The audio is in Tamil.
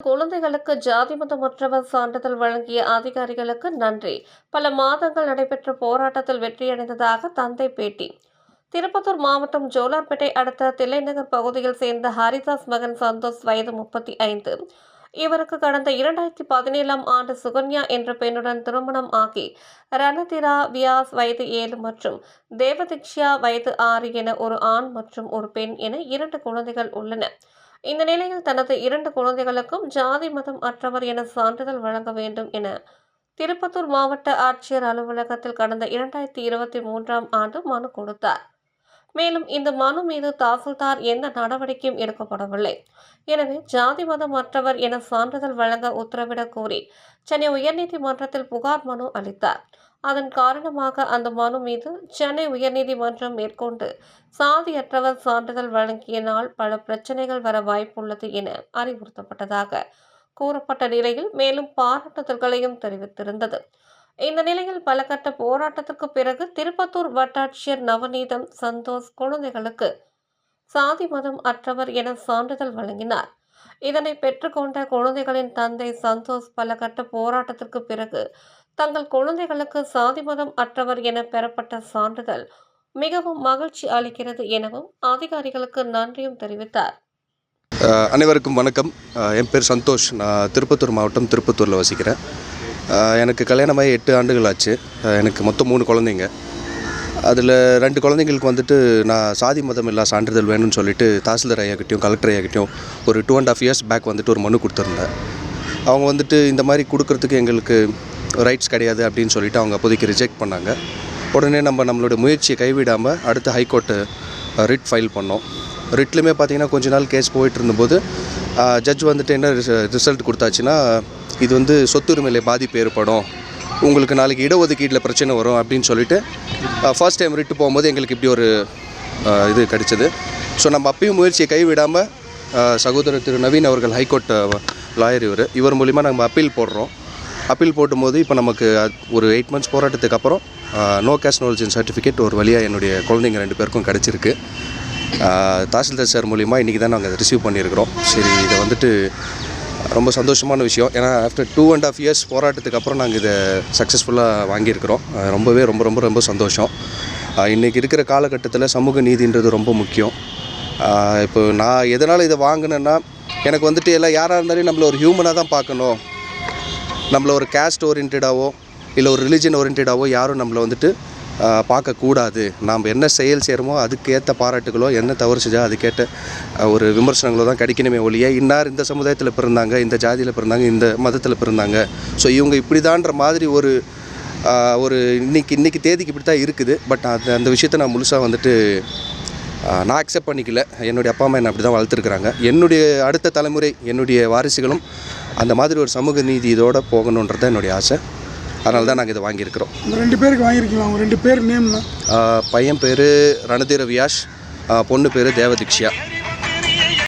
குழந்தைகளுக்கு ஜாதி மதமற்றவர் சான்றிதழ் வழங்கிய அதிகாரிகளுக்கு நன்றி. பல மாதங்கள் நடைபெற்ற போராட்டத்தில் வெற்றியடைந்ததாக தந்தை பேட்டி. திருப்பத்தூர் மாவட்டம் ஜோலார்பேட்டை அடுத்த தில்லைநகர் பகுதியில் சேர்ந்த ஹரிதாஸ் மகன் சந்தோஷ் வயது முப்பத்தி ஐந்து. இவருக்கு கடந்த இரண்டாயிரத்தி பதினேழாம் ஆண்டு சுகன்யா என்ற பெண்ணுடன் திருமணம் ஆகி ரணதிரா வியாஸ் வயது ஏழு மற்றும் தேவதிக்ஷியா வயது ஆறு என ஒரு ஆண் மற்றும் ஒரு பெண் என இரண்டு குழந்தைகள் உள்ளன. இந்த நிலையில் தனது இரண்டு குழந்தைகளுக்கும் ஜாதி மதம் அற்றவர் என சான்றிதழ் வழங்க வேண்டும் என திருப்பத்தூர் மாவட்ட ஆட்சியர் அலுவலகத்தில் கடந்த இரண்டாயிரத்தி இருபத்தி மூன்றாம் ஆண்டு மனு கொடுத்தார். மேலும் இந்த மனு மீது தாசில்தார் எந்த நடவடிக்கையும் எடுக்கப்படவில்லை. எனவே ஜாதி மதம் அற்றவர் என சான்றிதழ் வழங்க உத்தரவிடக் கோரி சென்னை உயர்நீதிமன்றத்தில் புகார் மனு அளித்தார். அதன் காரணமாக அந்த மனு மீது சென்னை உயர்நீதிமன்றம் மேற்கொண்டு சாதியற்றவர் சான்றிதழ் வழங்கிய நாள் பல பிரச்சனைகள் வர வாய்ப்புள்ளது என அறிவுறுத்தப்பட்டதாக கூறப்பட்ட நிலையில் மேலும் பாராட்டுதல்களையும் தெரிவித்திருந்தது. இந்த நிலையில் பல கட்ட போராட்டத்திற்கு பிறகு திருப்பத்தூர் வட்டாட்சியர் நவநீதம் சந்தோஷ் குழந்தைகளுக்கு சாதி மதம் அற்றவர் என சான்றிதழ் வழங்கினார். இதனை பெற்றுக்கொண்ட குழந்தைகளின் தந்தை சந்தோஷ் பல கட்ட போராட்டத்திற்கு பிறகு தங்கள் குழந்தைகளுக்கு சாதி மதம் அற்றவர் என பெறப்பட்ட சான்றிதழ் மிகவும் மகிழ்ச்சி அளிக்கிறது எனவும் அதிகாரிகளுக்கு நன்றியும் தெரிவித்தார். அனைவருக்கும் வணக்கம். என் பேர் சந்தோஷ். நான் திருப்பத்தூர் மாவட்டம் திருப்பத்தூரில் வசிக்கிறேன். எனக்கு கல்யாணமாகி எட்டு ஆண்டுகள் ஆச்சு எனக்கு மொத்தம் மூணு குழந்தைங்க. அதில் ரெண்டு குழந்தைங்களுக்கு வந்துட்டு நான் சாதி மதம் இல்லா சான்றிதழ் வேணும்னு சொல்லிட்டு தாசில்தார் ஐயாக்கிட்டையும் கலெக்டர் ஐயாக்கிட்டையும் ஒரு two and half years back வந்துட்டு ஒரு மனு கொடுத்துருந்தேன். அவங்க வந்துட்டு இந்த மாதிரி கொடுக்கறதுக்கு எங்களுக்கு ரைட்ஸ் கிடையாது அப்படின்னு சொல்லிட்டு அவங்க அப்போதைக்கு ரிஜெக்ட் பண்ணாங்க. உடனே நம்ம நம்மளோட முயற்சியை கைவிடாமல் அடுத்து ஹைகோர்ட்டு ரிட் ஃபைல் பண்ணோம். ரிட்லையுமே பார்த்தீங்கன்னா கொஞ்ச நாள் கேஸ் போயிட்டு இருந்தபோது ஜட்ஜ் வந்துட்டு என்ன ரிசல்ட் கொடுத்தாச்சுன்னா இது வந்து சொத்துரிமையில் பாதிப்பு ஏற்படும். உங்களுக்கு நாளைக்கு இடஒதுக்கீட்டில் பிரச்சனை வரும் அப்படின்னு சொல்லிட்டு ஃபர்ஸ்ட் டைம் ரிட்டு போகும்போது எங்களுக்கு இப்படி ஒரு இது கிடைச்சது. ஸோ நம்ம அப்பயும் முயற்சியை கைவிடாமல் சகோதரர் திரு நவீன் அவர்கள் ஹைகோர்ட் லாயர் இவர். இவர் மூலிமா நம்ம அப்பீல் போடுறோம். அப்பீல் போடும்போது இப்போ நமக்கு அது- ஒரு எயிட் மந்த்ஸ் போராட்டத்துக்கு அப்புறம் நோ கேஷ் நாலேஜின் சர்டிஃபிகேட் ஒரு வழியாக என்னுடைய குழந்தைங்க ரெண்டு பேருக்கும் கிடச்சிருக்கு. தாசில்தார் சார் மூலிமா இன்றைக்கி தான் நாங்கள் ரிசீவ் பண்ணியிருக்கிறோம். சரி இதை வந்துட்டு ரொம்ப சந்தோஷமான விஷயம். ஏன்னா after two and half years போராட்டத்துக்கு அப்புறம் நாங்கள் இதை சக்ஸஸ்ஃபுல்லாக வாங்கியிருக்கிறோம். ரொம்பவே ரொம்ப ரொம்ப ரொம்ப சந்தோஷம். இன்றைக்கி இருக்கிற காலகட்டத்தில் சமூக நீதின்றது ரொம்ப முக்கியம். இப்போ நான் எதனால் இதை வாங்கினேன்னா எனக்கு வந்துட்டு எல்லாம் யாராக இருந்தாலும் நம்மள ஒரு ஹியூமனாக தான் பார்க்கணும். நம்மள ஒரு கேஸ்ட் ஓரியன்டாவோ இல்லை ஒரு ரிலிஜன் ஓரியன்டாவோ யாரும் நம்மளை வந்துட்டு பார்க்கக்கூடாது. நாம் என்ன செயல் செய்கிறோமோ அதுக்கேற்ற பாராட்டுகளோ என்ன தவறு செஞ்சால் அதுக்கேற்ற ஒரு விமர்சனங்களோ தான் கிடைக்கணுமே ஒழிய இன்னார் இந்த சமுதாயத்தில் பிறந்தாங்க இந்த ஜாதியில் பிறந்தாங்க இந்த மதத்தில் பிறந்தாங்க. ஸோ இவங்க இப்படி தான்ற மாதிரி ஒரு ஒரு இன்னைக்கு இன்றைக்கி தேதிக்கு இப்படி தான் இருக்குது பட் அந்த அந்த விஷயத்தை நான் முழுசாக வந்துட்டு நான் அக்செப்ட் பண்ணிக்கல. என்னுடைய அப்பா அம்மா என்னை அப்படி தான் வளர்த்துருக்குறாங்க. என்னுடைய அடுத்த தலைமுறை என்னுடைய வாரிசுகளும் அந்த மாதிரி ஒரு சமூக நீதி இதோடு போகணுன்றது தான் என்னுடைய ஆசை. அதனால தான் நாங்கள் இதை வாங்கியிருக்கிறோம். ரெண்டு பேருக்கு வாங்கியிருக்கீங்களா? அவங்க ரெண்டு பேர் நேம்னா? பையன் பேர் ரணதீர வியாஷ் பொண்ணு பேர் தேவதிக்ஷியா.